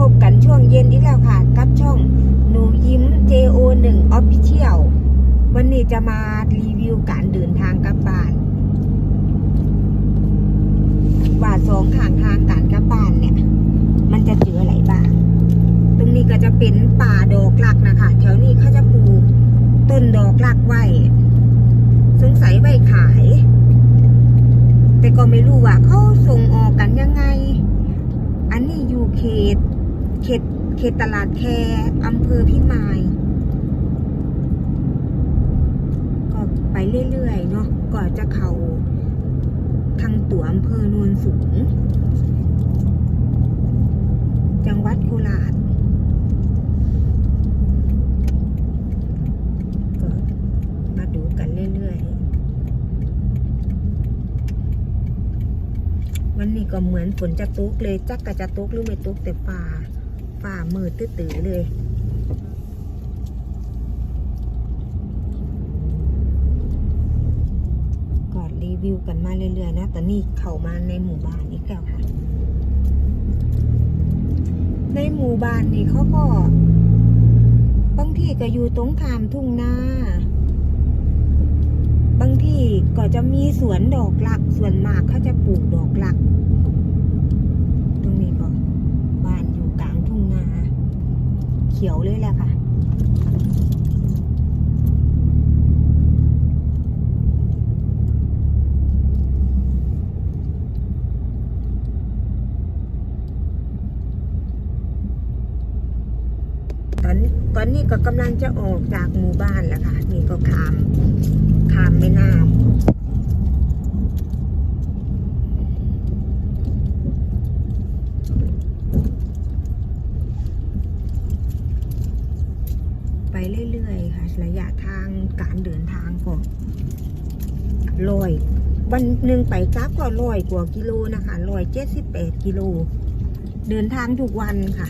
พบกันช่วงเย็นอีกแล้วค่ะ กับช่องหนูยิ้ม JO1 Official วันนี้จะมารีวิวการเดินทางกลับบ้านว่าสองข้างทางการกลับบ้านเนี่ย มันจะเจออะไรบ้าง ตรงนี้ก็จะเป็นป่าดอกหลักนะคะ แถวนี้เขาจะปลูกต้นดอกหลักไว้สงสัยไว้ขาย แต่ก็ไม่รู้ว่าเขาส่งออกกันยังไง อันนี้อยู่เขต เขตเขตตลาดแคอำเภอพิมาย ก็ไปเรื่อยๆเนาะก่อนจะเข้าทางตัวอำเภอโนนสูง จังหวัดโคราชก็มาดูกันเรื่อยๆ วันนี้ก็เหมือนฝนจะตกเลย จักกะจะตกหรือไม่ตกแต่ฝ่า ฝ่ามืดตื้อเลย ก่อนรีวิวกันมาเรื่อยๆนะตอนนี้เข้ามาในหมู่บ้านอีกแล้วค่ะ ในหมู่บ้านนี่เขาก็ บางที่ก็อยู่ตรงขามทุ่งนาบางที่ก็จะมีสวนดอกหลัก ส่วนมากเขาจะปลูกดอกหลัก ตรงนี้ก็บ้านอยู่กลางทุ่งนา เขียวเลยแหละค่ะ ตอนนี้ตอนนี้ก็กำลังจะออกจากหมู่บ้านแล้วค่ะ นี่ก็ขามขามแม่น้ำไปเระระยะทางการเดินทางก็ลอยวันหนึ่งไปกลับก็ลอยกว่ากิโลนะคะลอยเจ็ดสิบแปดกิโล เดินทางทุกวันค่ะ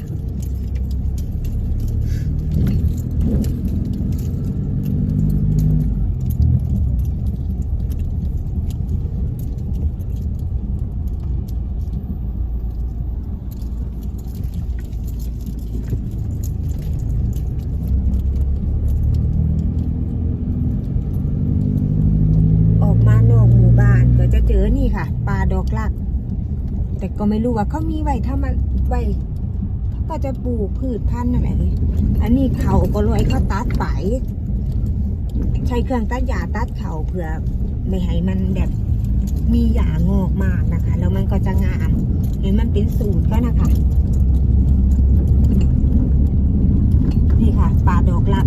ออกมานอกหมู่บ้านก็จะ เจอนี่ค่ะป่าดอกลัก แต่ก็ไม่รู้ว่าเขามีไว้ถ้ามันไว้เขาก็จะปลูกพืชพันธุ์อะไรอันนี้เขาก็ลอยเขาตัดไปใช้เครื่องตัดหญ้าตัดเขาเพื่อไม่ให้มันแบบมีหญ้างอกมากนะคะ แล้วมันก็จะงามเห็นมันเป็นสูตรก็นะคะ นี่ค่ะป่าดอกลัก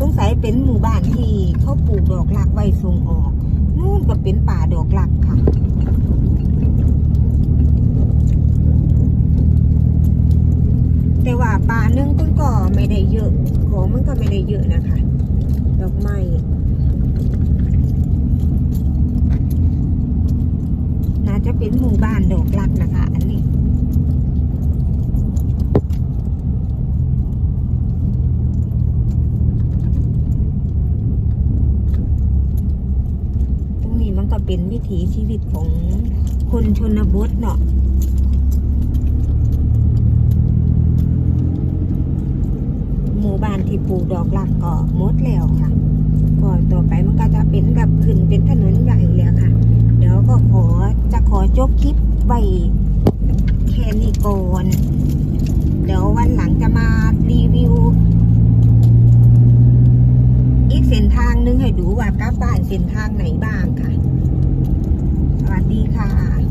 สงใสัยเป็นหมู่บ้านที่เขาปลูกดอกลักไว้ส่งออก นู่นก็เป็นป่าดอกหลักค่ะแต่ว่าป่านึ่งมันก็ไม่ได้เยอะของมันก็ไม่ได้เยอะนะคะ ดอกไม้น่าจะเป็นหมู่บ้านดอกหลักนะคะ อันนี้ ตรงนี้มันก็ เป็นวิถีชีวิตของคนชนบทเนาะหมู่บ้านที่ปลูกดอกหลักก็หมดแล้วค่ะก็ต่อไปมันก็จะเป็นแบบขึ้นเป็นถนนใหญ่เลยค่ะ เดี๋ยวก็ขอจะขอจบคลิปไว้แค่นี้ก่อนเดี๋ยววันหลังจะมารีวิว อีกเส้นทางหนึงให้ดูว่ากลับบ้านเส้นทางไหนบ้างค่ะ วัสดีค่ะ